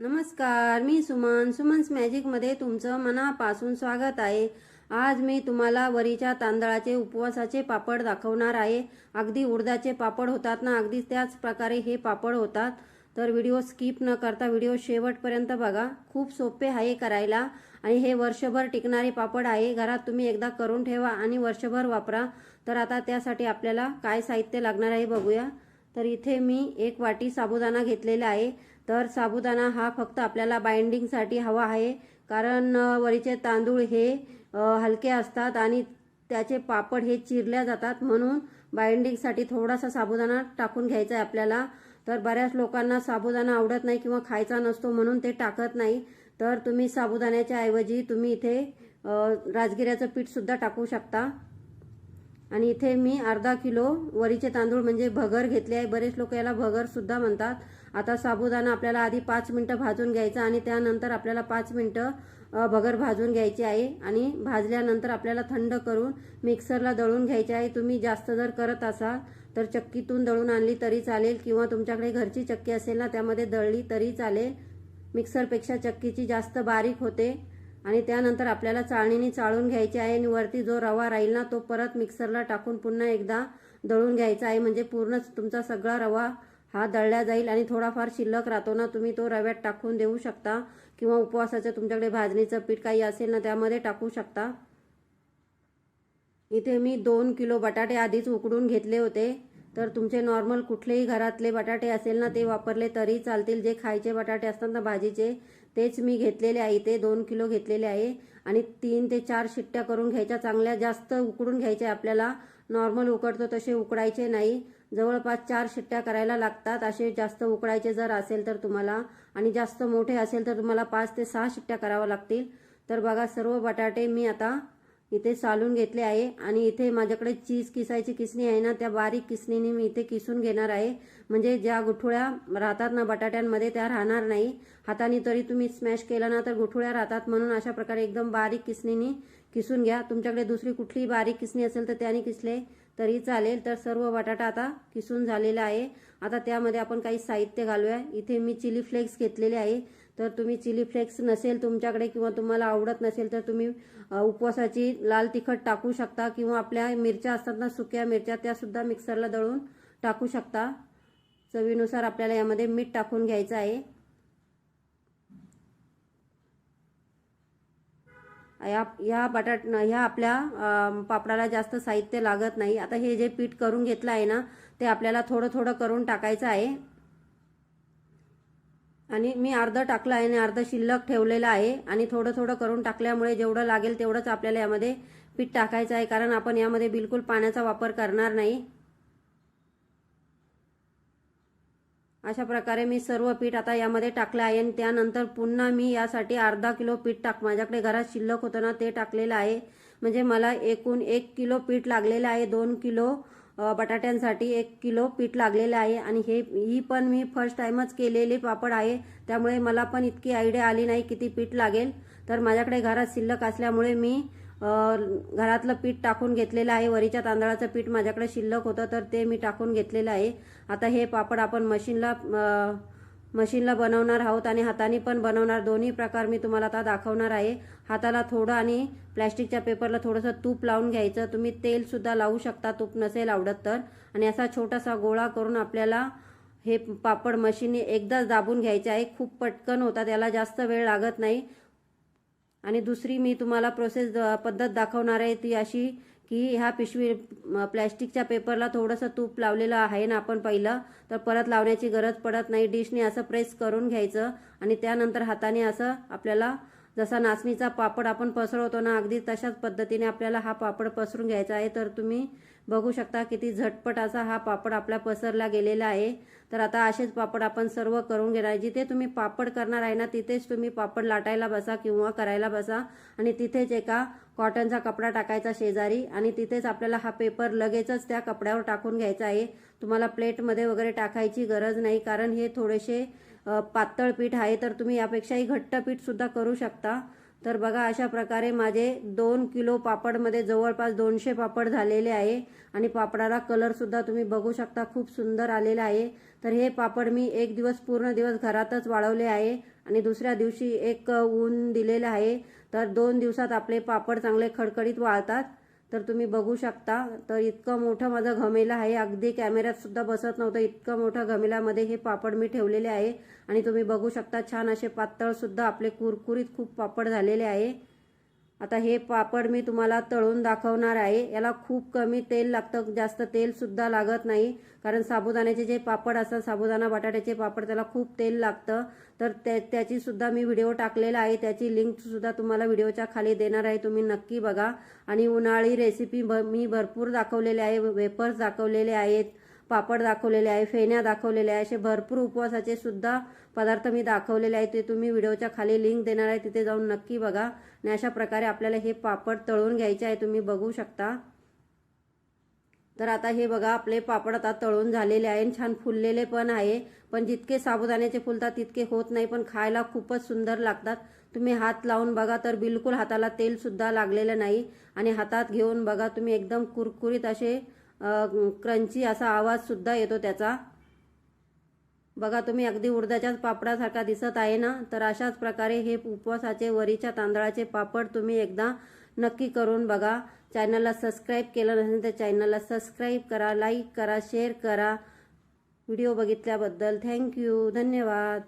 नमस्कार मी सुमन. सुमन्स मॅजिकमध्ये तुमचं मनापासून स्वागत आहे. आज मी तुम्हाला वरीच्या तांदळाचे उपवासाचे पापड दाखवणार आहे. अगदी उडदाचे पापड होतात ना अगदी त्याच प्रकारे हे पापड होतात. तर व्हिडिओ स्किप न करता व्हिडिओ शेवटपर्यंत बघा. खूप सोपे आहे करायला आणि हे वर्षभर टिकणारे पापड आहे. घरात तुम्ही एकदा करून ठेवा आणि वर्षभर वापरा. तर आता त्यासाठी आपल्याला काय साहित्य लागणार आहे बघूया. तर इथे मी एक वाटी साबुदाणा घेतलेला आहे. तर साबुदाणा हा फक्त आपल्याला बाइंडिंगसाठी हवा आहे. कारण वरीचे तांदूळ हे हलके असतात आणि त्याचे पापड हे चिरल्या जातात. म्हणून बाइंडिंगसाठी थोडासा साबुदाणा टाकून घ्यायचा आहे आपल्याला. तर बऱ्याच लोकांना साबुदाणा आवडत नाही किंवा खायचा नसतो म्हणून ते टाकत नाही. तर तुम्ही साबुदाण्याच्या ऐवजी तुम्ही इथे राजगिऱ्याचं पीठसुद्धा टाकू शकता. आणि इथे मी अर्धा किलो वरीचे तांदूळ म्हणजे भगर घेतले आहे. बरेच लोक याला भगर सुद्धा म्हणतात. आता साबुदाणा आपल्याला आधी पाच मिनटं भाजून घ्यायचा आणि त्यानंतर आपल्याला पाच मिनटं भगर भाजून घ्यायची आहे. आणि भाजल्यानंतर आपल्याला थंड करून मिक्सरला दळून घ्यायचे आहे. तुम्ही जास्त जर करत असाल तर चक्कीतून दळून आणली तरी चालेल किंवा तुमच्याकडे घरची चक्की असेल ना त्यामध्ये दळली तरी चालेल. मिक्सरपेक्षा चक्कीची जास्त बारीक होते. आणि त्यानंतर आपल्याला चाळणीने चाळून घ्यायची आहे आणि वरती जो रवा राहील ना तो परत मिक्सरला टाकून पुन्हा एकदा दळून घ्यायचा आहे. म्हणजे पूर्णच तुमचा सगळा रवा हा दळला जाईल आणि थोडाफार शिल्लक राहतो ना तुम्ही तो रव्यात टाकून देऊ शकता. किंवा उपवासाचं तुमच्याकडे भाजणीचं पीठ काही असेल ना त्यामध्ये टाकू शकता. इथे मी दोन किलो बटाटे आधीच उकडून घेतले होते. तर तुमचे नॉर्मल कुठलेही घरातले बटाटे असेल ना ते वापरले तरी चालतील. जे खायचे बटाटे असतात ना भाजीचे तेच मी घेतलेले आहे. ते दोन किलो घेतलेले आहे. आणि तीन ते चार शिट्ट्या करून घ्यायच्या. चांगल्या जास्त उकडून घ्यायच्या आपल्याला. नॉर्मल उकडतो तसे उकडायचे नाही. जवळपास चार शिट्ट्या करायला लागतात. असे जास्त उकडायचे जर असेल तर तुम्हाला आणि जास्त मोठे असेल तर तुम्हाला पाच ते सहा शिट्ट्या कराव्या लागतील. तर बघा सर्व बटाटे मी आता इथे सालून घेतले आहे आणि इथे माझ्याकडे चीज किसायची किसणी आहे ना त्या बारीक किसणीने मी इथे किसून घेणार आहे. म्हणजे ज्या गुठुळ्या राहतात ना बटाट्यांमध्ये त्या राहणार नाही. हाताने तरी तुम्ही स्मॅश केला ना तर गुठुळ्या राहतात म्हणून अशा प्रकारे एकदम बारीक किसणीने किसून घ्या. तुमच्याकडे दुसरी कुठलीही बारीक किसणी असेल तर त्याने किसले. तरी चालेल. तर सर्व बटाटा आता किसून झालेला आहे. आता त्यामध्ये आपण काही साहित्य घालूया. इथे मी चिली फ्लेक्स घेतलेले आहे. तर तुम्ही चिली फ्लेक्स नसेल तुमच्याकडे किंवा तुम्हाला आवडत नसेल तर तुम्ही उपवासाची लाल तिखट टाकू शकता किंवा आपल्या मिरच्या असतात ना सुक्या मिरच्या त्यासुद्धा मिक्सरला दळून टाकू शकता. चवीनुसार आपल्याला यामध्ये मीठ टाकून घ्यायचं आहे. या ह्या बटाट ह्या आपल्या पापडाला जास्त साहित्य लागत नाही. आता हे जे पीठ करून घेतलं आहे ना ते आपल्याला थोडं थोडं करून टाकायचं आहे. आणि मी अर्धं टाकलं आहे आणि अर्धं शिल्लक ठेवलेलं आहे. आणि थोडं थोडं करून टाकल्यामुळे जेवढं लागेल तेवढंच आपल्याला यामध्ये पीठ टाकायचं आहे. कारण आपण यामध्ये बिलकुल पाण्याचा वापर करणार नाही. अशा प्रकारे मी सर्व पीठ आता यामध्ये टाकलं आहे आणि त्यानंतर पुन्हा मी यासाठी अर्धा किलो पीठ टाक माझ्याकडे घरात शिल्लक होतं ना ते टाकलेलं आहे. म्हणजे मला एकूण एक किलो पीठ लागलेलं आहे दोन किलो बटाट्यांसाठी एक किलो पीठ लागलेलं आहे. आणि हे ही पण मी फर्स्ट टाईमच केलेले पापड आहे. त्यामुळे मला पण इतकी आयडिया आली नाही किती पीठ लागेल. तर माझ्याकडे घरात शिल्लक असल्यामुळे मी घरातलं पीठ टाकून घेतलेलं आहे. वरीच्या तांदळाचं पीठ माझ्याकडे शिल्लक होतं तर ते मी टाकून घेतलेलं आहे. आता हे पापड आपण मशीनला मशीनला बनवणार आहोत आणि हाताने पण बनवणार. दोन्ही प्रकार मी तुम्हाला आता दाखवणार आहे. हाताला थोडं आणि प्लॅस्टिकच्या पेपरला थोडंसं तूप लावून घ्यायचं. तुम्ही तेलसुद्धा लावू शकता तूप नसेल आवडत तर. आणि असा छोटासा गोळा करून आपल्याला हे पापड मशीनने एकदाच दाबून घ्यायचे आहे. खूप पटकन होतात याला जास्त वेळ लागत नाही. आणि दुसरी मी तुम्हाला प्रोसेस पद्धत दाखवणार आहे ती अशी की ह्या पिशवी प्लॅस्टिकच्या पेपरला थोडंसं तूप लावलेलं आहे ना आपण पहिलं तर परत लावण्याची गरज पडत नाही. डिशने असं प्रेस करून घ्यायचं आणि त्यानंतर हाताने असं आपल्याला जसा नाचणीचा पापड आपण पसरवतो ना अगदी तशाच पद्धतीने आपल्याला हा पापड पसरून घ्यायचा आहे. तर तुम्ही बघू शकता किती झटपट असा हा पापड आपला पसरला गेलेला आहे. तर आता असेच पापड आपण सर्व करून घेणार आहे. जिथे तुम्ही पापड करणार आहे ना तिथेच तुम्ही पापड लाटायला बसा किंवा करायला बसा. आणि तिथेच एका कॉटनचा कपडा टाकायचा शेजारी आणि तिथेच आपल्याला हा पेपर लगेचच त्या कपड्यावर टाकून घ्यायचा आहे. तुम्हाला प्लेटमध्ये वगैरे टाकायची गरज नाही कारण हे थोडेसे पातळ पीठ आहे तर तुम्ही यापेक्षाही घट्ट पीठसुद्धा करू शकता. तर बघा अशा प्रकारे माझे दोन किलो पापडमध्ये जवळपास दोनशे पापड झालेले आहे आणि पापडाला कलरसुद्धा तुम्ही बघू शकता खूप सुंदर आलेला आहे. तर हे पापड मी एक दिवस पूर्ण दिवस घरातच वाळवले आहे आणि दुसऱ्या दिवशी एक ऊन दिलेलं आहे. तर दोन दिवसात आपले पापड चांगले खडखडीत वाळतात. तर तुम्ही बघू शकता. तर इतकं मोठं माझं घमेला आहे. अगदी कॅमेऱ्यात सुद्धा बसत नव्हतं. इतकं मोठं घमेल्यामध्ये हे पापड मी ठेवलेले आहे. आणि तुम्ही बघू शकता छान असे पातळ सुद्धा आपले कुरकुरीत खूप पापड झालेले आहे. आता हे पापड मी तुम्हाला तळून दाखवणार आहे. याला खूप कमी तेल लागतं जास्त तेलसुद्धा लागत नाही. कारण साबुदाण्याचे जे पापड असतात साबुदाणा बटाट्याचे पापड त्याला खूप तेल लागतं. तर त्या त्याची मी व्हिडिओ टाकलेला आहे. त्याची लिंकसुद्धा तुम्हाला व्हिडिओच्या खाली देणार आहे. तुम्ही नक्की बघा. आणि उन्हाळी रेसिपी भ मी भरपूर दाखवलेले आहे वेपर्स दाखवलेले आहेत. पापड दाखवलेले आहे फेण्या दाखवलेल्या आहे असे भरपूर उपवासाचे सुद्धा पदार्थ मी दाखवलेले आहे. ते तुम्ही व्हिडिओच्या खाली लिंक देणार आहे तिथे जाऊन नक्की बघा. आणि अशा प्रकारे आपल्याला हे पापड तळून घ्यायचे आहे तुम्ही बघू शकता. तर आता हे बघा आपले पापड आता तळून झालेले आहे आणि छान फुललेले पण आहे. पण जितके साबुदाण्याचे फुलतात तितके होत नाही पण खायला खूपच सुंदर लागतात. तुम्ही हात लावून बघा तर बिलकुल हाताला तेल सुद्धा लागलेलं नाही. आणि हातात घेऊन बघा तुम्ही एकदम कुरकुरीत असे क्रंची असा आवाजसुद्धा येतो त्याचा. बघा तुम्ही अगदी उडदाच्याच पापडासारखा दिसत आहे ना? तर अशाच प्रकारे हे उपवासाचे वरीच्या तांदळाचे पापड तुम्ही एकदा नक्की करून बघा. चॅनलला सबस्क्राईब केलं नसेल तर चॅनलला सबस्क्राईब करा लाईक करा शेअर करा. व्हिडिओ बघितल्याबद्दल थँक्यू. धन्यवाद.